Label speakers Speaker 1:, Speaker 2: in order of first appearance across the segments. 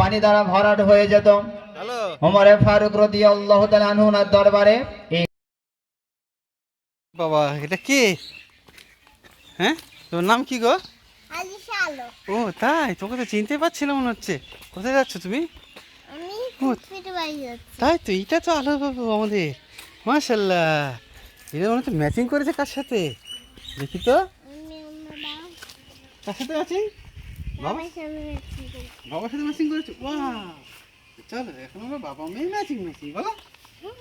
Speaker 1: পানি দ্বারা ভরাট হয়ে যেত।
Speaker 2: হ্যালো।
Speaker 1: ওমরে ফারুক রদি আল্লাহ আনহুনার দরবারে
Speaker 2: বাবা এটা কে? হ্যাঁ? তোর নাম কি গো?
Speaker 3: আলিশা
Speaker 2: ও তাই? তোকে তো চিনতে পারছিলাম মনে হচ্ছে। কোথায় যাচ্ছ তুমি? তাই তো এটা তো আলো বাবু আমাদের। মাশাল্লাহ এটা মনে হচ্ছে ম্যাচিং করেছে কার সাথে? দেখি তো। কার সাথে ম্যাচিং
Speaker 3: বাবার
Speaker 2: সাথে ম্যাচিং করেছে? ওয়া চলো এখন আমরা বাবা মেয়ে ম্যাচিং ম্যাচিং বলো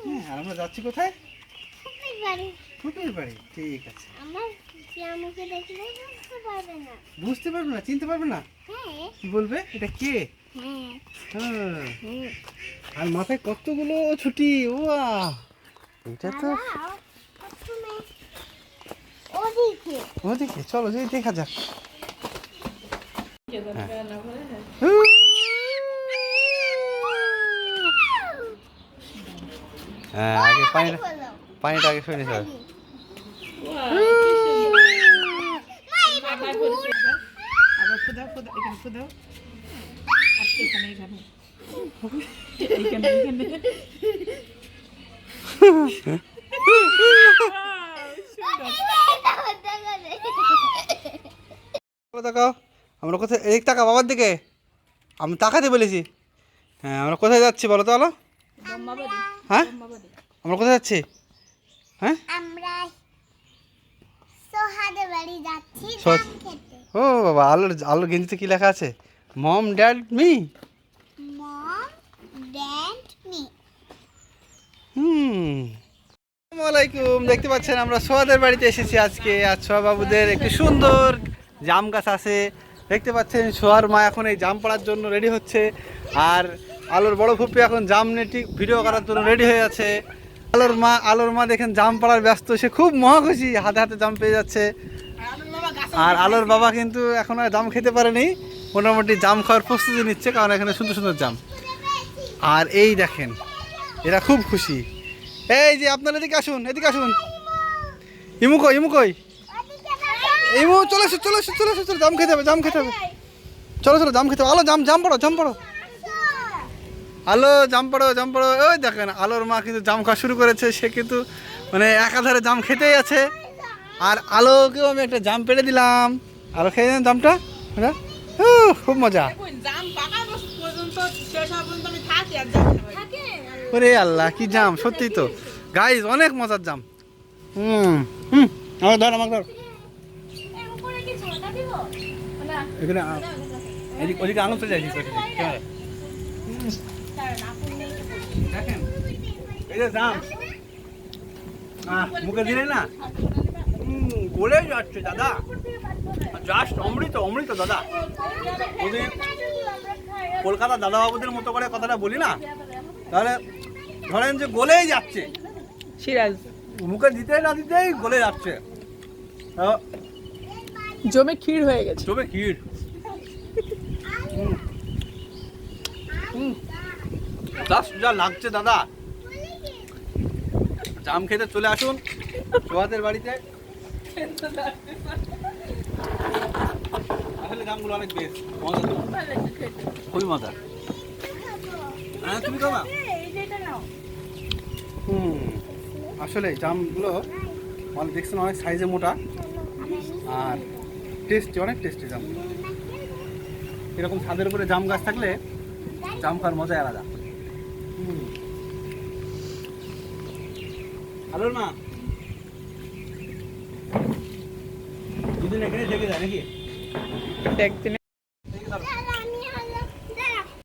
Speaker 2: হ্যাঁ আর আমরা যাচ্ছি কোথায়?
Speaker 3: বাড়ি।
Speaker 2: ঠিক আছে।
Speaker 3: আমার আমাকে দেখলে বুঝতে পারবে না।
Speaker 2: বুঝতে পারবে না চিনতে পারবে না?
Speaker 3: হ্যাঁ।
Speaker 2: কি বলবে? এটা কে?
Speaker 3: হ্যাঁ।
Speaker 2: হ্যাঁ।
Speaker 3: হ্যাঁ।
Speaker 2: আর মাথায় কতগুলো ছুটি? ওয়া এটা তো
Speaker 3: ওদিকে
Speaker 2: চলো যে দেখা যাক। হ্যাঁ আগে পানিটা পানিটা আগে শুনে স্যার
Speaker 4: আবার
Speaker 2: আমরা কোথায় এদিক তাকা বাবার দিকে? আমি তাকাতে বলেছি। হ্যাঁ আমরা কোথায় যাচ্ছি বলো তো বলো? হ্যাঁ? আমরা কোথায় যাচ্ছি? হ্যাঁ?
Speaker 3: আমরা সোহাদের বাড়ি যাচ্ছি
Speaker 2: সোহাদ-
Speaker 3: ধান খেতে।
Speaker 2: ও বাবা আলোর আলোর গেঞ্জিতে কি লেখা আছে? Mom dad me?
Speaker 3: মম
Speaker 2: হুম। আসসালামাইকুম দেখতে পাচ্ছেন আমরা সোহাদের বাড়িতে এসেছি আজকে। আর সোহা বাবুদের একটি সুন্দর জাম গাছ আছে। দেখতে পাচ্ছেন, সোহার মা এখন এই জাম পড়ার জন্য রেডি হচ্ছে। আর আলোর বড় ফুপি এখন জাম নেটি ভিডিও করার জন্য রেডি হয়ে আছে। আলোর মা আলোর মা দেখেন, জাম পড়ার ব্যস্ত, সে খুব মহা খুশি হাতে হাতে জাম পেয়ে যাচ্ছে। আর আলোর বাবা কিন্তু এখন আর জাম খেতে পারেনি। মোটামুটি জাম খাওয়ার প্রস্তুতি নিচ্ছে, কারণ এখানে সুন্দর সুন্দর জাম। আর এই দেখেন, এরা খুব খুশি। এই যে আপনারা এদিকে আসুন এদিকে আসুন। ইমু কই? কই ইমু চলে এসো চলে এসো চলে এসো চলো জাম খেতে হবে জাম খেতে হবে। চলো চলো জাম খেতে হবে। আলো জাম জাম পড়ো জাম পড়ো। আলো জাম পড়ো জাম পড়ো। ওই দেখেন আলোর মা কিন্তু জাম খাওয়া শুরু করেছে। সে কিন্তু মানে একাধারে জাম খেতেই আছে। আর আলোকেও আমি একটা জাম পেড়ে দিলাম। আলো খেয়ে দেন জামটা। এটা খুব মজা। ওরে আল্লাহ কি জাম সত্যি তো। গাইজ অনেক মজার জাম। হুম হুম। আমার ধর আমার ধর। এখানে ওদিকে আলো চলে যাচ্ছি দেখেন। এই যে জাম মুখে দিলে না? হুম, গলে যাচ্ছে দাদা। জাস্ট অমৃত অমৃত দাদা। যদি কলকাতা দাদাবাবুদের মতো করে কথাটা বলি না? তাহলে ধরেন যে গলেই যাচ্ছে।
Speaker 4: সিরাজ।
Speaker 2: মুখে দিতেই না দিতেই গলে যাচ্ছে।
Speaker 4: জমে ক্ষীর হয়ে গেছে।
Speaker 2: তবে ক্ষীর। জাস্ট যা লাগছে দাদা। জাম খেতে চলে আসুন। সোহাদের বাড়িতে। আসলে জামগুলো অনেক বেশ। মজা তো। খুবই মজা। হ্যাঁ তুমি খাবা? হুম আসলে জামগুলো অনেক দেখছেন অনেক সাইজে মোটা। আর টেস্টি অনেক টেস্টি জাম। এরকম ছাদের উপরে জাম গাছ থাকলে জাম খাওয়ার মজা আলাদা। হুম। হ্যালো না। দুদিন এখানে থেকে যায় নাকি?
Speaker 4: একদিনে